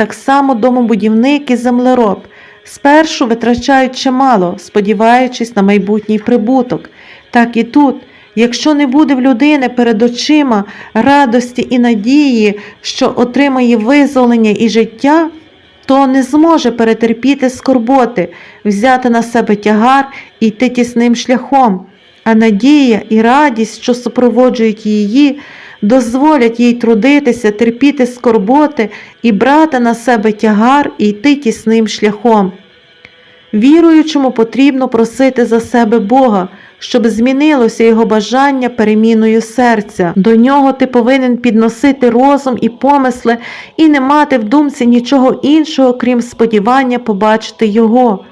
так само домобудівник і землероб. Спершу витрачають чимало, сподіваючись на майбутній прибуток. Так і тут, якщо не буде в людини перед очима радості і надії, що отримає визволення і життя, то не зможе перетерпіти скорботи, взяти на себе тягар і йти тісним шляхом, а надія і радість, що супроводжують її, дозволять їй трудитися, терпіти скорботи і брати на себе тягар і йти тісним шляхом. Віруючому потрібно просити за себе Бога, щоб змінилося його бажання переміною серця. До нього ти повинен підносити розум і помисли і не мати в думці нічого іншого, крім сподівання побачити його.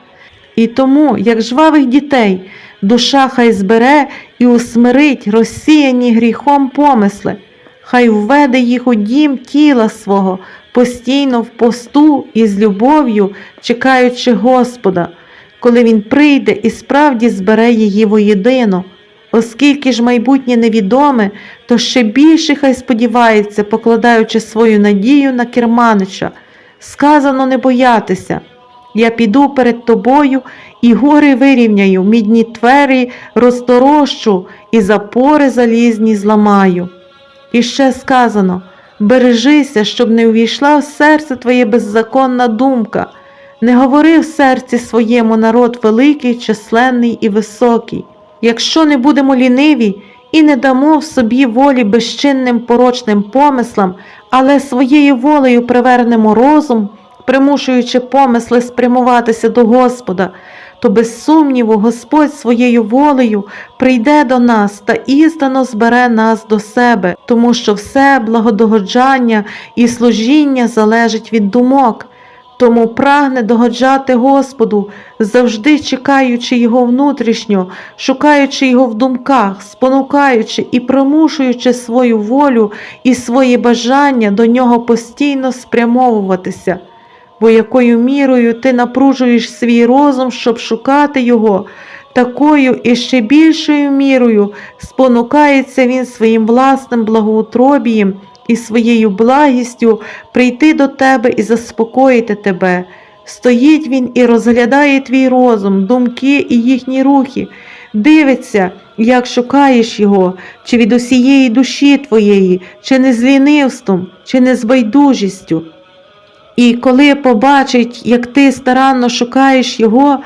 І тому, як жвавих дітей, душа хай збере і усмирить розсіяні гріхом помисли, хай введе їх у дім тіла свого, постійно в посту і з любов'ю, чекаючи Господа, коли Він прийде і справді збере її воєдино. Оскільки ж майбутнє невідоме, то ще більше хай сподівається, покладаючи свою надію на керманича. Сказано не боятися. Я піду перед тобою і гори вирівняю, мідні твері розторощу і запори залізні зламаю. І ще сказано бережися, щоб не увійшла в серце твоє беззаконна думка, не говори в серці своєму народ великий, численний і високий. Якщо не будемо ліниві і не дамо в собі волі безчинним порочним помислам, але своєю волею привернемо розум, примушуючи помисли спрямуватися до Господа, то без сумніву Господь своєю волею прийде до нас та істинно збере нас до себе, тому що все благодогоджання і служіння залежить від думок. Тому прагне догоджати Господу, завжди чекаючи Його внутрішньо, шукаючи Його в думках, спонукаючи і примушуючи свою волю і свої бажання до нього постійно спрямовуватися. Бо якою мірою ти напружуєш свій розум, щоб шукати Його, такою і ще більшою мірою спонукається він своїм власним благоутробієм і своєю благістю прийти до тебе і заспокоїти тебе. Стоїть він і розглядає твій розум, думки і їхні рухи, дивиться, як шукаєш його, чи від усієї душі твоєї, чи не з лінивством, чи не з байдужістю. І коли побачить, як ти старанно шукаєш його,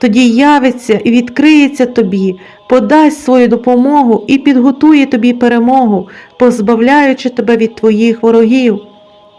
тоді явиться і відкриється тобі, подасть свою допомогу і підготує тобі перемогу, позбавляючи тебе від твоїх ворогів.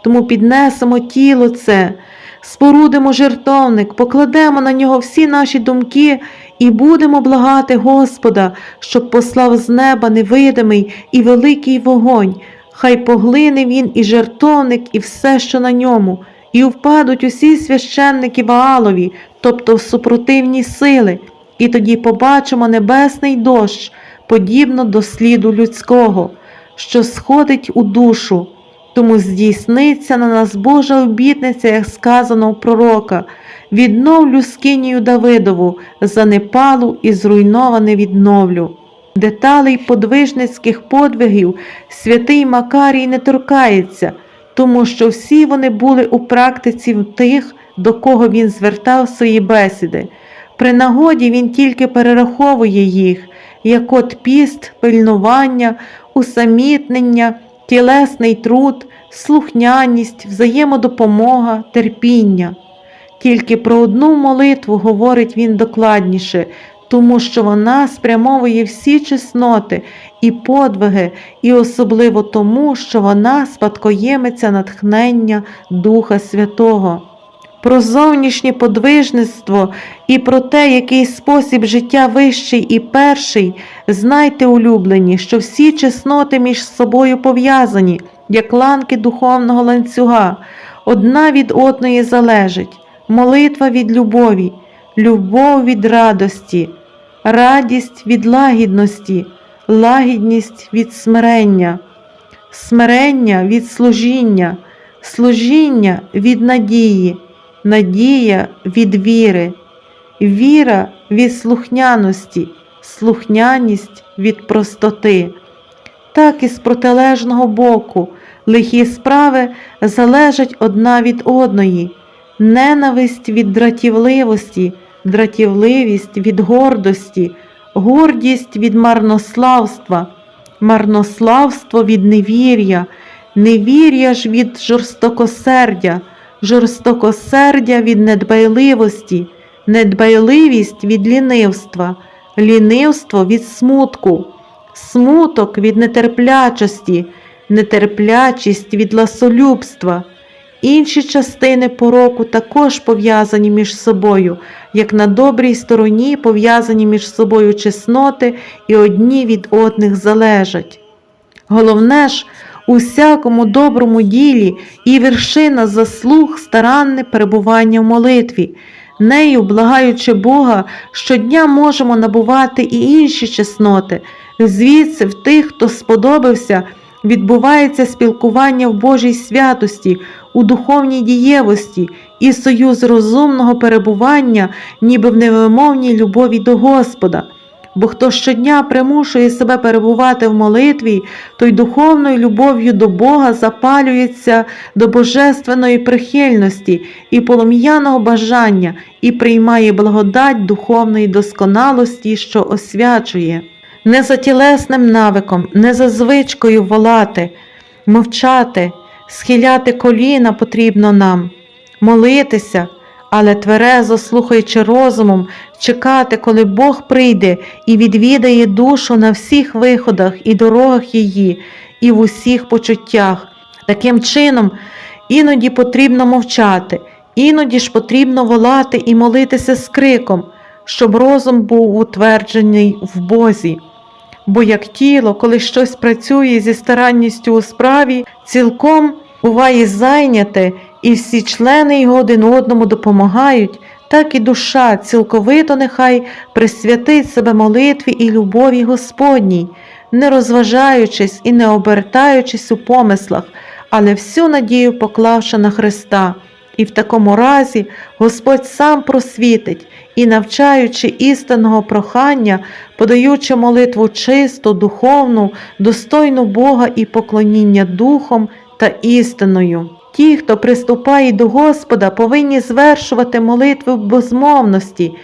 Тому піднесемо тіло це, спорудимо жертовник, покладемо на нього всі наші думки і будемо благати Господа, щоб послав з неба невидимий і великий вогонь. Хай поглине він і жертовник, і все, що на ньому, і впадуть усі священники Ваалові, тобто супротивні сили, і тоді побачимо небесний дощ, подібно до сліду людського, що сходить у душу. Тому здійсниться на нас Божа обітниця, як сказано у пророка, відновлю скинію Давидову, занепалу і зруйноване відновлю. Деталей подвижницьких подвигів святий Макарій не торкається, тому що всі вони були у практиці тих, до кого він звертав свої бесіди. При нагоді він тільки перераховує їх, як от піст, пильнування, усамітнення, тілесний труд, слухняність, взаємодопомога, терпіння. Тільки про одну молитву говорить він докладніше, тому що вона спрямовує всі чесноти і подвиги, і особливо тому, що вона спадкоємиця натхнення Духа Святого. Про зовнішнє подвижництво і про те, який спосіб життя вищий і перший, знайте, улюблені, що всі чесноти між собою пов'язані, як ланки духовного ланцюга, одна від одної залежить, молитва від любові, любов від радості, радість від лагідності, лагідність від смирення, смирення від служіння, служіння від надії, надія від віри, віра від слухняності, слухняність від простоти. Так і з протилежного боку Лихі справи залежать одна від одної, ненависть від дратівливості, дратівливість від гордості, гордість від марнославства, марнославство від невір'я, невір'я ж від жорстокосердя, жорстокосердя від недбайливості, недбайливість від лінивства, лінивство від смутку, смуток від нетерплячості, нетерплячість від ласолюбства. Інші частини пороку також пов'язані між собою, як на добрій стороні пов'язані між собою чесноти і одні від одних залежать. Головне ж, у всякому доброму ділі і вершина заслуг старанне перебування в молитві. Нею, благаючи Бога, щодня можемо набувати і інші чесноти. Звідси в тих, хто сподобався, відбувається спілкування в Божій святості, у духовній дієвості і союз розумного перебування, ніби в невимовній любові до Господа. Бо хто щодня примушує себе перебувати в молитві, той духовною любов'ю до Бога запалюється до божественної прихильності і полум'яного бажання і приймає благодать духовної досконалості, що освячує. Не за тілесним навиком, не за звичкою волати, мовчати, схиляти коліна потрібно нам, молитися, але тверезо слухаючи розумом, чекати, коли Бог прийде і відвідає душу на всіх виходах і дорогах її, і в усіх почуттях. Таким чином, іноді потрібно мовчати, іноді ж потрібно волати і молитися з криком, щоб розум був утверджений в Бозі. Бо як тіло, коли щось працює зі старанністю у справі, цілком буває зайняте, і всі члени його один одному допомагають, так і душа цілковито нехай присвятить себе молитві і любові Господній, не розважаючись і не обертаючись у помислах, але всю надію поклавши на Христа. І в такому разі Господь сам просвітить і, навчаючи істинного прохання, подаючи молитву чисту, духовну, достойну Бога і поклоніння духом та істиною. Ті, хто приступає до Господа, повинні звершувати молитви в безмовності,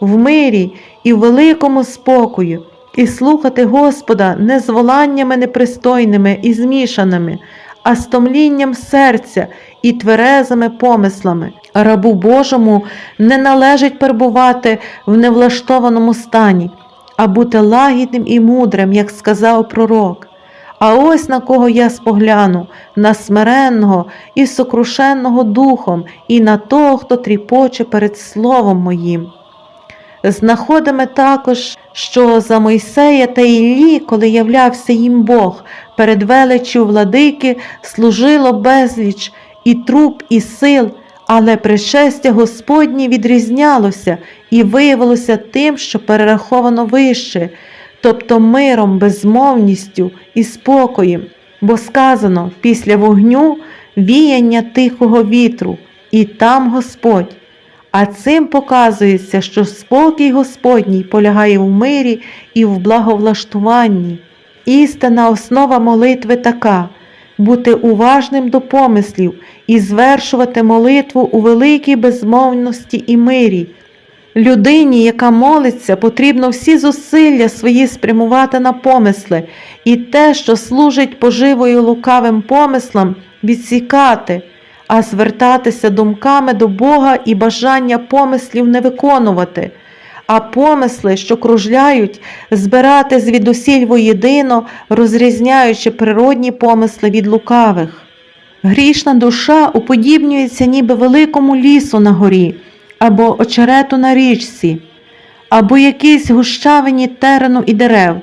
в мирі і в великому спокою, і слухати Господа не з воланнями непристойними і змішаними, а з томлінням серця і тверезими помислами. Рабу Божому не належить перебувати в невлаштованому стані, а бути лагідним і мудрим, як сказав пророк. А ось на кого я спогляну, на смиренного і сокрушенного духом, і на того, хто тріпоче перед словом моїм. Знаходимо також, що за Мойсея та Іллі, коли являвся їм Бог, перед величчю владики служило безліч і труп, і сил, але пришестя Господнє відрізнялося і виявилося тим, що перераховано вище, тобто миром, безмовністю і спокоєм, бо сказано після вогню віяння тихого вітру, і там Господь. А цим показується, що спокій Господній полягає в мирі і в благовлаштуванні. Істинна основа молитви така бути уважним до помислів і звершувати молитву у великій безмовності і мирі. Людині, яка молиться, потрібно всі зусилля свої спрямувати на помисли, і те, що служить поживою лукавим помислам, відсікати, а звертатися думками до Бога і бажання помислів не виконувати, а помисли, що кружляють, збирати звідусіль воєдино, розрізняючи природні помисли від лукавих. Грішна душа уподібнюється ніби великому лісу на горі або очерету на річці, або якійсь гущавині терену і дерев.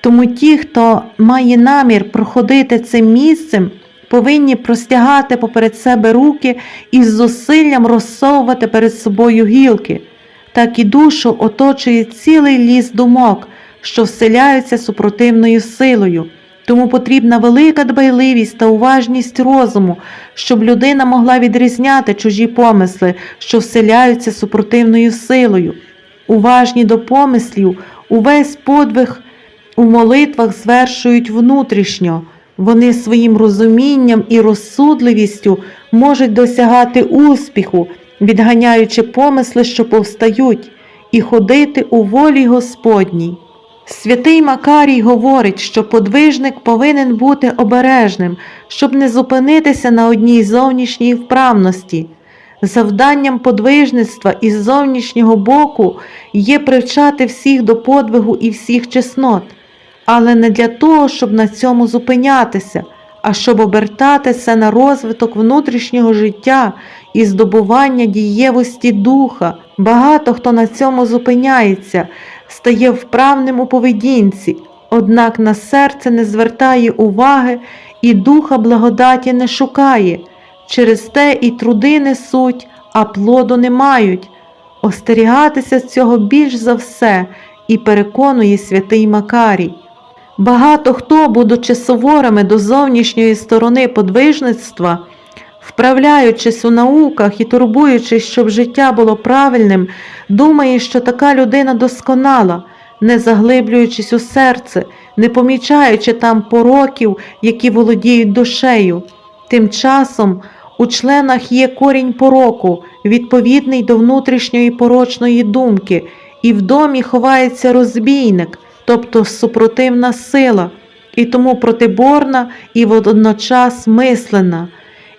Тому ті, хто має намір проходити цим місцем, повинні простягати поперед себе руки і з зусиллям розсовувати перед собою гілки. Так і душу оточує цілий ліс думок, що вселяються супротивною силою. Тому потрібна велика дбайливість та уважність розуму, щоб людина могла відрізняти чужі помисли, що вселяються супротивною силою. Уважні до помислів, увесь подвиг у молитвах звершують внутрішньо, Вони своїм розумінням і розсудливістю можуть досягати успіху, відганяючи помисли, що повстають, і ходити у волі Господній. Святий Макарій говорить, що подвижник повинен бути обережним, щоб не зупинитися на одній зовнішній вправності. Завданням подвижництва із зовнішнього боку є привчати всіх до подвигу і всіх чеснот, але не для того, щоб на цьому зупинятися, а щоб обертатися на розвиток внутрішнього життя і здобування дієвості духа. Багато хто на цьому зупиняється, стає вправним у поведінці, однак на серце не звертає уваги і духа благодаті не шукає. Через те і труди несуть, а плоду не мають. Остерігатися з цього більш за все і переконує святий Макарій. Багато хто, будучи суворими до зовнішньої сторони подвижництва, вправляючись у науках і турбуючись, щоб життя було правильним, думає, що така людина досконала, не заглиблюючись у серце, не помічаючи там пороків, які володіють душею. Тим часом у членах є корінь пороку, відповідний до внутрішньої порочної думки, і в домі ховається розбійник, тобто супротивна сила, і тому протиборна і водночас мислена.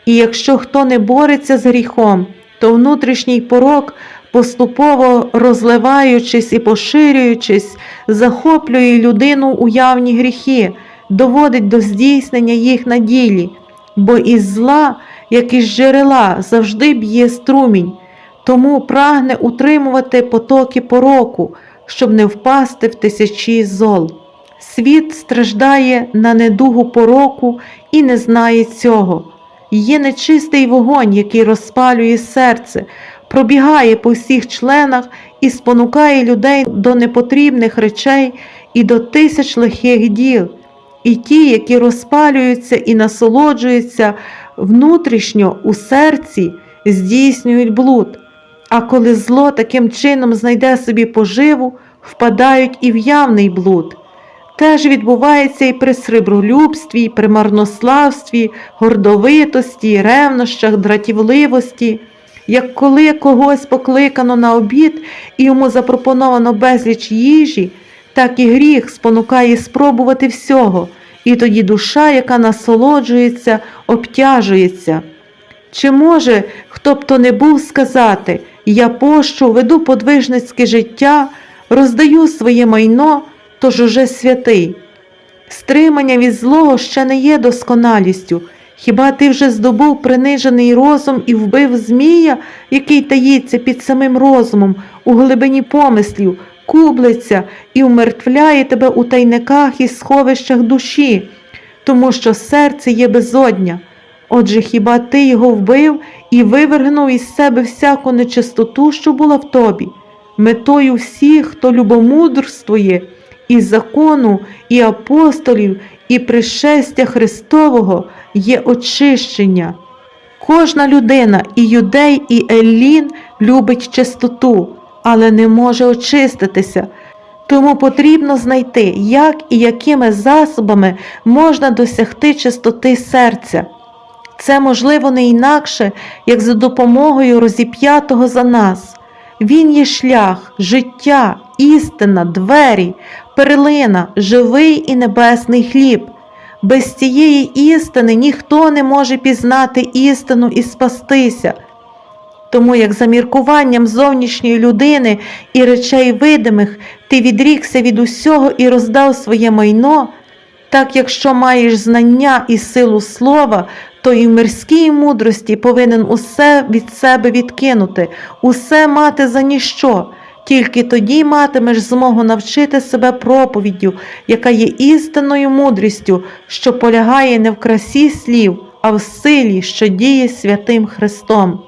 І якщо хто не бореться з гріхом, то внутрішній порок, поступово розливаючись і поширюючись, захоплює людину у явні гріхи, доводить до здійснення їх на ділі, бо із зла, як із джерела, завжди б'є струмінь, тому прагне утримувати потоки пороку, щоб не впасти в тисячі зол. Світ страждає на недугу пороку і не знає цього. Є нечистий вогонь, який розпалює серце, пробігає по всіх членах і спонукає людей до непотрібних речей і до тисяч лихих діл. І ті, які розпалюються і насолоджуються внутрішньо у серці, здійснюють блуд. А коли зло таким чином знайде собі поживу, впадають і в явний блуд. Теж відбувається і при сребролюбстві, і при марнославстві, гордовитості, ревнощах, дратівливості. Як коли когось покликано на обід і йому запропоновано безліч їжі, так і гріх спонукає спробувати всього, і тоді душа, яка насолоджується, обтяжується. Чи може хто б то не був сказати, я пощу, веду подвижницьке життя, роздаю своє майно, тож уже святий. Стримання від злого ще не є досконалістю. Хіба ти вже здобув принижений розум і вбив Змія, який таїться під самим розумом, у глибині помислів, кублиться і умертвляє тебе у тайниках і сховищах душі, тому що серце є безодня. Отже, хіба ти його вбив і вивергнув із себе всяку нечистоту, що була в тобі, метою всіх, хто любомудрствує, і закону, і апостолів, і пришестя Христового є очищення. Кожна людина, і юдей, і еллін любить чистоту, але не може очиститися. Тому потрібно знайти, як і якими засобами можна досягти чистоти серця. Це можливо не інакше, як за допомогою розіп'ятого за нас. Він є шлях, життя, істина, двері, перлина, живий і небесний хліб. Без цієї істини ніхто не може пізнати істину і спастися. Тому як за міркуванням зовнішньої людини і речей видимих ти відрікся від усього і роздав своє майно, так якщо маєш знання і силу слова, то і в мирській мудрості повинен усе від себе відкинути, усе мати за ніщо. Тільки тоді матимеш змогу навчити себе проповіддю, яка є істинною мудрістю, що полягає не в красі слів, а в силі, що діє святим Христом.